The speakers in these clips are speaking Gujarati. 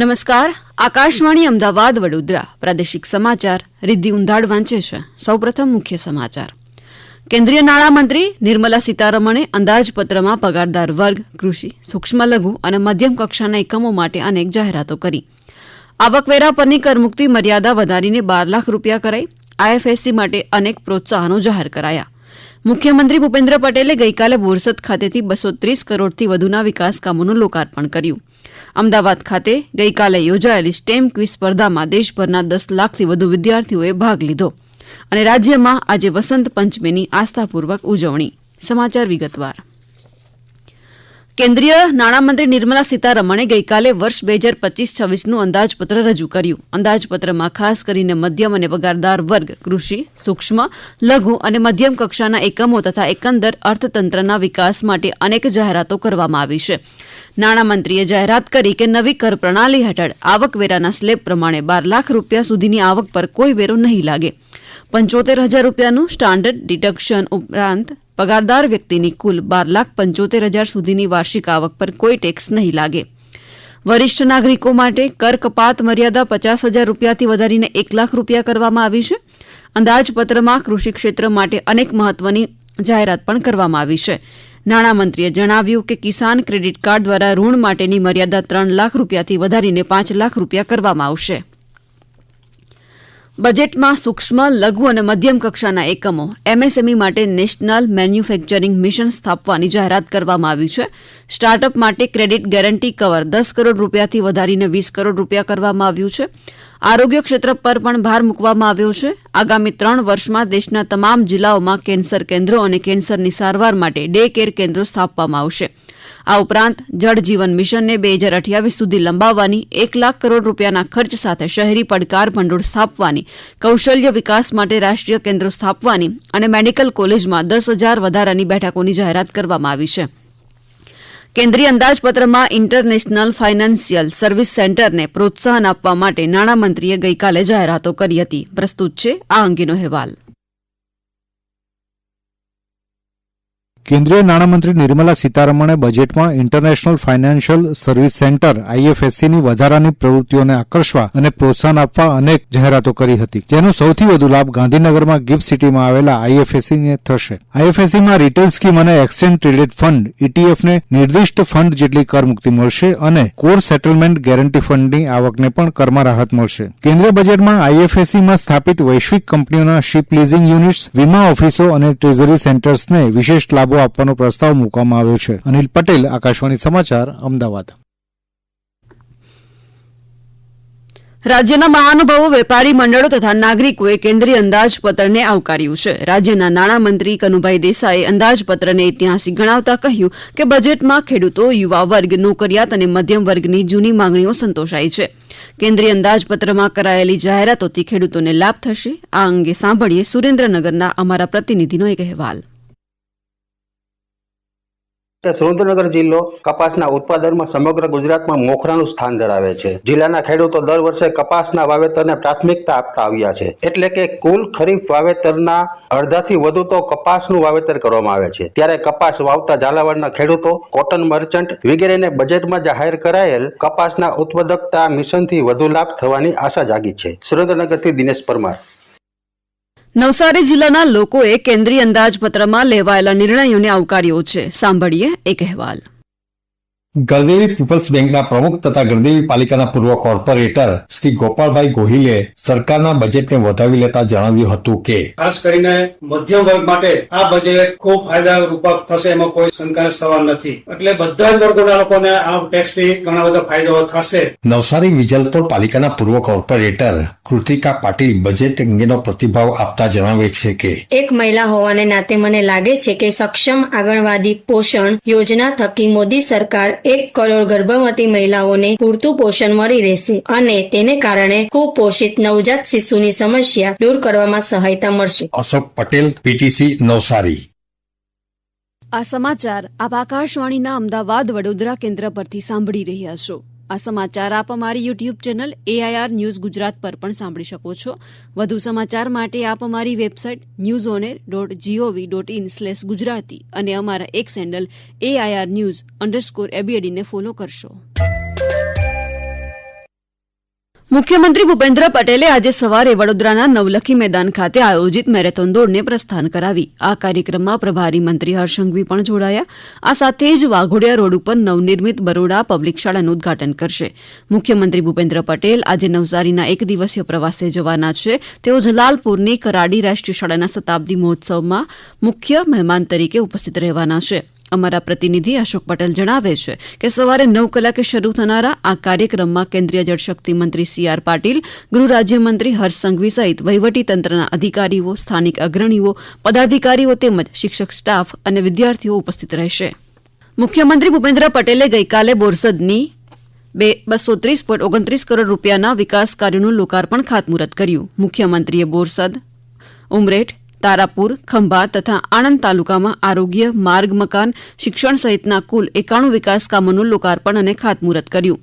નમસ્કાર. આકાશવાણી અમદાવાદ વડોદરા. પ્રાદેશિક સમાચાર રિદ્ધિ ઉંધાડ વાંચે છે. સૌપ્રથમ મુખ્ય સમાચાર. કેન્દ્રીય નાણામંત્રી નિર્મલા સીતારમણે અંદાજપત્રમાં પગારદાર વર્ગ, કૃષિ, સૂક્ષ્મ લઘુ અને મધ્યમ કક્ષાના એકમો માટે અનેક જાહેરાતો કરી. આવકવેરા પરની કરમુક્તિ મર્યાદા વધારીને બાર લાખ રૂપિયા કરાઈ. આઈએફએસસી માટે અનેક પ્રોત્સાહનો જાહેર કરાયા. મુખ્યમંત્રી ભૂપેન્દ્ર પટેલે ગઈકાલે બોરસદ ખાતેથી બસો ત્રીસ કરોડથી વધુના વિકાસ કામોનું લોકાર્પણ કર્યું. અમદાવાદ ખાતે ગઈકાલે યોજાયેલી સ્ટેમ ક્વિઝ સ્પર્ધામાં દેશભરના દસ લાખથી વધુ વિદ્યાર્થીઓએ ભાગ લીધો અને રાજ્યમાં આજે વસંત પંચમીની આસ્થાપૂર્વક ઉજવણી. સમાચાર વિગતવાર. કેન્દ્રીય નાણામંત્રી નિર્મલા સીતારમણે ગઈકાલે વર્ષ બે હજાર પચીસ છવ્વીસનું અંદાજપત્ર રજૂ કર્યું. અંદાજપત્રમાં ખાસ કરીને મધ્યમ અને પગારદાર વર્ગ, કૃષિ, સૂક્ષ્મ, લઘુ અને મધ્યમ કક્ષાના એકમો તથા એકંદર અર્થતંત્રના વિકાસ માટે અનેક જાહેરાતો કરવામાં આવી છે. નાણામંત્રીએ જાહેરાત કરી કે નવી કર પ્રણાલી હેઠળ આવકવેરાના સ્લેબ પ્રમાણે બાર લાખ રૂપિયા સુધીની આવક પર કોઈ વેરો નહીં લાગે. પંચોતેર હજાર રૂપિયાનું સ્ટાન્ડર્ડ ડિડક્શન ઉપરાંત પગારદાર વ્યક્તિની કુલ બાર લાખ પંચોતેર હજાર સુધીની વાર્ષિક આવક પર કોઈ ટેક્સ નહીં લાગે. વરિષ્ઠ નાગરિકો માટે કર કપાત મર્યાદા પચાસ હજાર રૂપિયાથી વધારીને એક લાખ રૂપિયા કરવામાં આવી છે. અંદાજપત્રમાં કૃષિ ક્ષેત્ર માટે અનેક મહત્વની જાહેરાત પણ કરવામાં આવી છે. નાણામંત્રીએ જણાવ્યું કે કિસાન ક્રેડિટ કાર્ડ દ્વારા ઋણ માટેની મર્યાદા ત્રણ લાખ રૂપિયાથી વધારીને પાંચ લાખ રૂપિયા કરવામાં આવશે. બજેટમાં સૂક્ષ્મ, લઘુ અને મધ્યમ કક્ષાના એકમો, એમએસએમઈ માટે નેશનલ મેન્યુફેક્ચરિંગ મિશન સ્થાપવાની જાહેરાત કરવામાં આવી છે. સ્ટાર્ટઅપ માટે ક્રેડિટ ગેરંટી કવર દસ કરોડ રૂપિયાથી વધારીને વીસ કરોડ રૂપિયા કરવામાં આવ્યું છે. આરોગ્ય ક્ષેત્ર પર પણ ભાર મૂકવામાં આવ્યો છે. આગામી ત્રણ વર્ષમાં દેશના તમામ જિલ્લાઓમાં કેન્સર કેન્દ્રો અને કેન્સરની સારવાર માટે ડે કેર કેન્દ્રો સ્થાપવામાં આવશે. આ ઉપરાંત જળ જીવન મિશનને બે હજાર અઠ્યાવીસ સુધી લંબાવવાની એક લાખ કરોડ રૂપિયાના ખર્ચ સાથે શહેરી પડકાર ભંડોળ સ્થાપવાની, કૌશલ્ય વિકાસ માટે રાષ્ટ્રીય કેન્દ્રો સ્થાપવાની અને મેડિકલ કોલેજમાં દસ હજાર વધારાની બેઠકોની જાહેરાત કરવામાં આવી છે. કેન્દ્રીય અંદાજપત્રમાં ઇન્ટરનેશનલ ફાઇનાન્શિયલ સર્વિસ સેન્ટરને પ્રોત્સાહન આપવા માટે નાણામંત્રીએ ગઈકાલે જાહેરાતો કરી હતી. પ્રસ્તુત છે આ અંગેનો અહેવાલ. કેન્દ્રીય નાણામંત્રી નિર્મલા સીતારમણે બજેટમાં ઇન્ટરનેશનલ ફાઇનાન્શિયલ સર્વિસ સેન્ટર, આઈએફએસસીની વધારાની પ્રવૃત્તિઓને આકર્ષવા અને પ્રોત્સાહન આપવા અનેક જાહેરાતો કરી હતી. જેનો સૌથી વધુ લાભ ગાંધીનગરમાં ગિફ્ટ સિટીમાં આવેલા આઈએફએસસીને થશે. આઈએફએસસીમાં રિટેલ સ્કીમ અને એક્સચેન્જ ટ્રેડેડ ફંડ ઇટીએફને નિર્દિષ્ટ ફંડ જેટલી કરમુક્તિ મળશે અને કોર સેટલમેન્ટ ગેરંટી ફંડની આવકને પણ કરમાં રાહત મળશે. કેન્દ્રીય બજેટમાં આઈએફએસસીમાં સ્થાપિત વૈશ્વિક કંપનીઓના શિપ લીઝિંગ યુનિટ્સ, વીમા ઓફિસો અને ટ્રેઝરી સેન્ટર્સને વિશેષ લાભો આપવાનો પ્રસ્તાવ મૂકવામાં આવ્યો છે. અનિલ પટેલ, આકાશવાણી સમાચાર, અમદાવાદ. રાજ્યના મહાનુભાવો, વેપારી મંડળો તથા નાગરિકોએ કેન્દ્રીય અંદાજપત્રને આવકાર્યું છે. રાજ્યના નાણામંત્રી કનુભાઈ દેસાઈએ અંદાજપત્રને ઐતિહાસિક ગણાવતા કહ્યું કે બજેટમાં ખેડૂતો, યુવા વર્ગ, નોકરિયાત અને મધ્યમ વર્ગની જૂની માંગણીઓ સંતોષાઈ છે. કેન્દ્રીય અંદાજપત્રમાં કરાયેલી જાહેરાતોથી ખેડૂતોને લાભ થશે. આ અંગે સાંભળીએ સુરેન્દ્રનગરના અમારા પ્રતિનિધિનો એક અહેવાલ. કે સુરેન્દ્રનગર જિલ્લો કપાસના ઉત્પાદનમાં સમગ્ર ગુજરાતમાં મોખરાનું સ્થાન ધરાવે છે. જિલ્લાના ખેડૂતો દર વર્ષે કપાસના વાવેતરને પ્રાથમિકતા આપતા આવ્યા છે. એટલે કે કુલ ખરીફ વાવેતરના અડધાથી વધુ તો કપાસનું વાવેતર કરવામાં આવે છે. ત્યારે કપાસ વાવતા ઝાલાવાડના ખેડૂતો, કોટન મર્ચન્ટ વગેરેને બજેટમાં જાહેર કરાયેલ કપાસના ઉત્પાદકતા મિશનથી વધુ લાભ થવાની આશા જાગી છે. સુરેન્દ્રનગરથી દિનેશ પરમાર. નવસારી જિલ્લાના લોકોએ કેન્દ્રીય અંદાજપત્રમાં લેવાયેલા નિર્ણયોને આવકાર્યો છે. સાંભળીએ એક અહેવાલ. ગરદેવી પીપલ્સ બેંકના પ્રમુખ તથા ગરદેવી પાલિકાના પૂર્વ કોર્પોરેટર શ્રી ગોપાલભાઈ ગોહિલે સરકારના બજેટને વધાવી લેતા જણાવ્યું હતું કે ખાસ કરીને મધ્યમ વર્ગ માટે આ બજેટ ખૂબ ફાયદારૂપ થશે એમાં કોઈ શંકાનો સવાલ નથી. એટલે બધા જ વર્ગોના લોકોને આ ટેક્સથી ઘણા બધા ફાયદાઓ થશે. નવસારી વિજલપોર પાલિકાના પૂર્વ કોર્પોરેટર કૃતિકા પાટીલ બજેટ અંગેનો પ્રતિભાવ આપતા જણાવે છે કે એક મહિલા હોવાને નાતે મને લાગે છે કે સક્ષમ આંગણવાડી પોષણ યોજના થકી મોદી સરકાર એક કરોડ ગર્ભવતી મહિલાઓને પૂરતું પોષણ મળી રહેશે અને તેને કારણે કુપોષિત નવજાત શિશુની સમસ્યા દૂર કરવામાં સહાયતા મળશે. અશોક પટેલ પીટીસી નવસારી. આ સમાચાર આપ આકાશવાણીના અમદાવાદ વડોદરા કેન્દ્ર પરથી સાંભળી રહ્યા છો. આ સમાચાર આપ અમારી YouTube channel AIR news Gujarat પર પણ સાંભળી શકો છો. વધુ સમાચાર માટે આપ અમારી website news on air dot G O V dot in slash Gujarati અને અમારા એક સેન્ડલ એઆઈઆર ન્યૂઝ અંડરસ્કોર એબીએડીને ફોલો કરશો. મુખ્યમંત્રી ભૂપેન્દ્ર પટેલે આજે સવારે વડોદરાના નવલખી મેદાન ખાતે આયોજિત મેરેથોન દોડને પ્રસ્થાન કરાવી. આ કાર્યક્રમમાં પ્રભારી મંત્રી હર્ષંઘવી પણ જોડાયા. આ સાથે જ વાઘોડિયા રોડ ઉપર નવનિર્મિત બરોડા પબ્લિક શાળાનું ઉદઘાટન કરશે. મુખ્યમંત્રી ભૂપેન્દ્ર પટેલ આજે નવસારીના એક દિવસીય પ્રવાસે જવાના છે. તેઓ જલાલપુરની કરાડી રાષ્ટ્રીય શાળાના શતાબ્દી મહોત્સવમાં મુખ્ય મહેમાન તરીકે ઉપસ્થિત રહેવાના છે. અમારા પ્રતિનિધિ અશોક પટેલ જણાવે છે કે સવારે નવ કલાકે શરૂ થનારા આ કાર્યક્રમમાં કેન્દ્રીય જળશક્તિ મંત્રી સી આર પાટીલ, ગૃહ રાજ્યમંત્રી હર્ષ સંઘવી સહિત વહીવટી તંત્રના અધિકારીઓ, સ્થાનિક અગ્રણીઓ, પદાધિકારીઓ તેમજ શિક્ષક સ્ટાફ અને વિદ્યાર્થીઓ ઉપસ્થિત રહેશે. મુખ્યમંત્રી ભૂપેન્દ્ર પટેલે ગઈકાલે બોરસદની બે બસો ત્રીસ પોઈન્ટ ઓગણત્રીસ કરોડ રૂપિયાના વિકાસ કાર્યોનું લોકાર્પણ ખાતમુહૂર્ત કર્યું. મુખ્યમંત્રીએ બોરસદ, ઉમરેઠ તારાપુર, ખંભા તથા આણંદ તાલુકામાં આરોગ્ય, માર્ગ, મકાન, શિક્ષણ સહિતના કુલ એકાણું વિકાસ કામોનું લોકાર્પણ અને ખાતમુહૂર્ત કર્યું.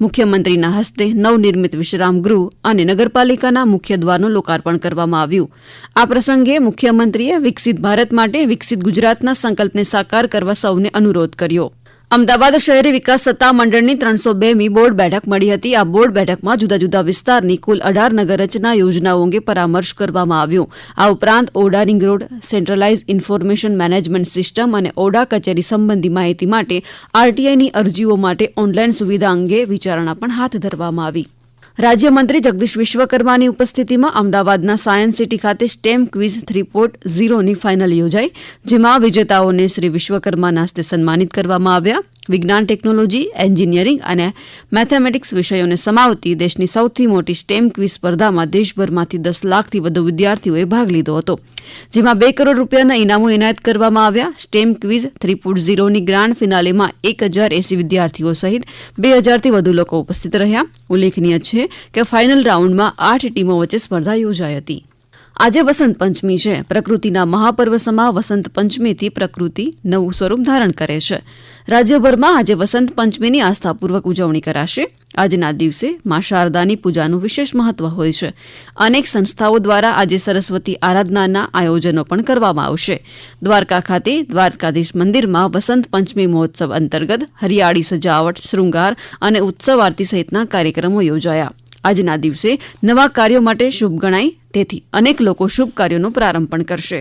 મુખ્યમંત્રીના હસ્તે નવનિર્મિત વિશ્રામ ગૃહ અને નગરપાલિકાના મુખ્ય દ્વારનું લોકાર્પણ કરવામાં આવ્યું. આ પ્રસંગે મુખ્યમંત્રીએ વિકસિત ભારત માટે વિકસિત ગુજરાતના સંકલ્પને સાકાર કરવા સૌને અનુરોધ કર્યો. અમદાવાદ શહેરી વિકાસ સત્તા મંડળની ત્રણસો બેમી બોર્ડ બેઠક મળી હતી. આ બોર્ડ બેઠકમાં જુદા જુદા વિસ્તારની કુલ અઢાર નગરરચના યોજનાઓ અંગે પરામર્શ કરવામાં આવ્યો. આ ઉપરાંત AUDA ring road, centralize information management system અને ઓડા કચેરી સંબંધી માહિતી માટે આરટીઆઈની અરજીઓ માટે ઓનલાઈન સુવિધા અંગે વિચારણા પણ હાથ ધરવામાં આવી. રાજ્યમંત્રી જગદીશ વિશ્વકર્માની ઉપસ્થિતિમાં અમદાવાદના સાયન્સ સિટી ખાતે સ્ટેમ ક્વિઝ થ્રી પોર્ટ ઝીરોની ફાઇનલ યોજાઈ, જેમાં વિજેતાઓને શ્રી વિશ્વકર્માના હસ્તે સન્માનિત કરવામાં આવ્યા. વિજ્ઞાન, ટેકનોલોજી, એન્જિનિયરિંગ અને મેથેમેટિક્સ વિષયોને સમાવતી દેશની સૌથી મોટી સ્ટેમ ક્વિઝ સ્પર્ધામાં દેશભરમાંથી દસ લાખથી વધુ વિદ્યાર્થીઓએ ભાગ લીધો હતો, જેમાં બે કરોડ રૂપિયાના ઇનામો એનાયત કરવામાં આવ્યા. સ્ટેમ ક્વિઝ થ્રી પોઈન્ટ ઝીરોની ગ્રાન્ડ ફિનાલેમાં એક હજાર એસી વિદ્યાર્થીઓ સહિત બે હજારથી વધુ લોકો ઉપસ્થિત રહ્યા. ઉલ્લેખનીય છે કે ફાઇનલ રાઉન્ડમાં આઠ ટીમો વચ્ચે સ્પર્ધા યોજાઈ હતી. આજે વસંત પંચમી છે. પ્રકૃતિના મહાપર્વ સમા વસંત પંચમીથી પ્રકૃતિ નવું સ્વરૂપ ધારણ કરે છે. રાજ્યભરમાં આજે વસંત પંચમીની આસ્થાપૂર્વક ઉજવણી કરાશે. આજના દિવસે મા શારદાની પૂજાનું વિશેષ મહત્વ હોય છે. અનેક સંસ્થાઓ દ્વારા આજે સરસ્વતી આરાધનાના આયોજનો પણ કરવામાં આવશે. દ્વારકા ખાતે દ્વારકાધીશ મંદિરમાં વસંત પંચમી મહોત્સવ અંતર્ગત હરિયાળી સજાવટ, શૃંગાર અને ઉત્સવ આરતી સહિતના કાર્યક્રમો યોજાયા. આજના દિવસે નવા કાર્યો માટે શુભ ગણાય તેથી અનેક લોકો શુભ કાર્યોનો પ્રારંભ પણ કરશે.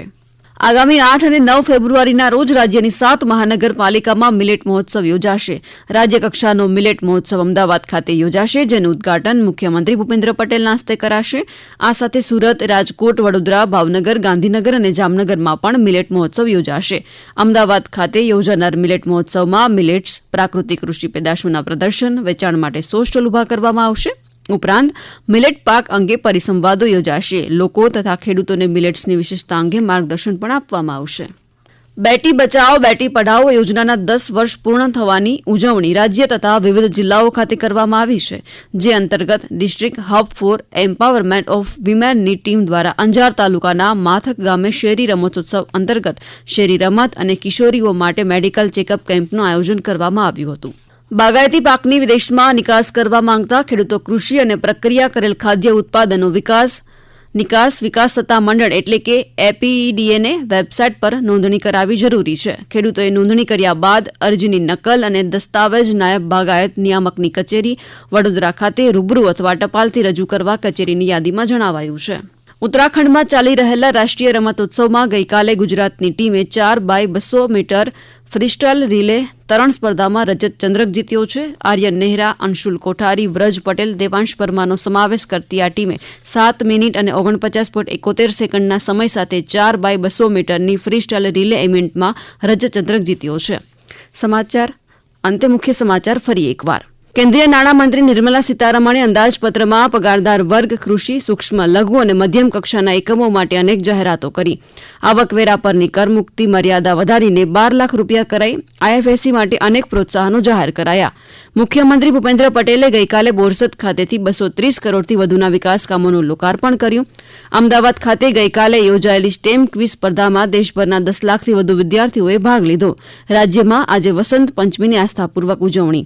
આગામી આઠ અને નવ ફેબ્રુઆરીના રોજ રાજ્યની સાત મહાનગરપાલિકામાં મિલેટ મહોત્સવ યોજાશે. રાજ્યકક્ષાનો મિલેટ મહોત્સવ અમદાવાદ ખાતે યોજાશે, જેનું ઉદઘાટન મુખ્યમંત્રી ભૂપેન્દ્ર પટેલના હસ્તે કરાશે. આ સાથે સુરત, રાજકોટ, વડોદરા, ભાવનગર, ગાંધીનગર અને જામનગરમાં પણ મિલેટ મહોત્સવ યોજાશે. અમદાવાદ ખાતે યોજાનાર મિલેટ મહોત્સવમાં મિલેટ્સ, પ્રાકૃતિક કૃષિ પેદાશોના પ્રદર્શન, વેચાણ માટે સો સ્ટોલ ઊભા કરવામાં આવશે. ઉપરાંત મિલેટ પાક અંગે પરિસંવાદો યોજાશે. લોકો તથા ખેડૂતોને મિલેટ્સની વિશેષતા અંગે માર્ગદર્શન પણ આપવામાં આવશે. બેટી બચાવો બેટી પઢાઓ યોજનાના દસ વર્ષ પૂર્ણ થવાની ઉજવણી રાજ્ય તથા વિવિધ જિલ્લાઓ ખાતે કરવામાં આવી છે, જે અંતર્ગત district hub for empowerment of વિમેનની team દ્વારા અંજાર તાલુકાના માથક ગામે શેરી રમતોત્સવ અંતર્ગત શેરી રમત અને કિશોરીઓ માટે મેડિકલ ચેકઅપ કેમ્પનું આયોજન કરવામાં આવ્યું હતું. બાગાયતી પાકની વિદેશમાં નિકાસ કરવા માંગતા ખેડૂતો કૃષિ અને પ્રક્રિયા કરેલ ખાદ્ય ઉત્પાદનો વિકાસ, નિકાસ વિકાસ સત્તા મંડળ એટલે કે એપીઈડીએને વેબસાઇટ પર નોંધણી કરાવવી જરૂરી છે. ખેડૂતોએ નોંધણી કર્યા બાદ અરજીની નકલ અને દસ્તાવેજ નાયબ બાગાયત નિયામકની કચેરી વડોદરા ખાતે રૂબરૂ અથવા ટપાલથી રજૂ કરવા કચેરીની યાદીમાં જણાવાયું છે. ઉત્તરાખંડમાં ચાલી રહેલા રાષ્ટ્રીય રમતોત્સવમાં ગઈકાલે ગુજરાતની ટીમે ચાર બાય બસો મીટર ફ્રીસ્ટાઇલ રિલે તરણ સ્પર્ધામાં રજત ચંદ્રક જીત્યો છે. આર્યન નેહરા, અંશુલ કોઠારી, વ્રજ પટેલ, દેવાંશ પરમાનો સમાવેશ કરતી આ ટીમે સાત મિનિટ અને ઓગણપચાસ પોઈન્ટ એકોતેર સેકન્ડના સમય સાથે ચાર બાય બસો મીટરની ફ્રીસ્ટાઇલ રિલે ઇવેન્ટમાં રજત ચંદ્રક જીત્યો છે. સમાચાર, અંતે મુખ્ય સમાચાર ફરી એકવાર. કેન્દ્રીય નાણામંત્રી નિર્મલા સીતારમણે અંદાજપત્રમાં પગારદાર વર્ગ, કૃષિ, સૂક્ષ્મ, લઘુ અને મધ્યમ કક્ષાના એકમો માટે અનેક જાહેરાતો કરી. આવકવેરા પરની કરમુક્તિ મર્યાદા વધારીને બાર લાખ રૂપિયા કરાઈ. આઈએફએસસી માટે અનેક પ્રોત્સાહનો જાહેર કરાયા. મુખ્યમંત્રી ભૂપેન્દ્ર પટેલે ગઈકાલે બોરસદ ખાતેથી બસો ત્રીસ કરોડથી વધુના વિકાસ કામોનું લોકાર્પણ કર્યું. અમદાવાદ ખાતે ગઈકાલે યોજાયેલી સ્ટેમ ક્વિઝ સ્પર્ધામાં દેશભરના દસ લાખથી વધુ વિદ્યાર્થીઓએ ભાગ લીધો. રાજ્યમાં આજે વસંત પંચમીની આસ્થાપૂર્વક ઉજવણી.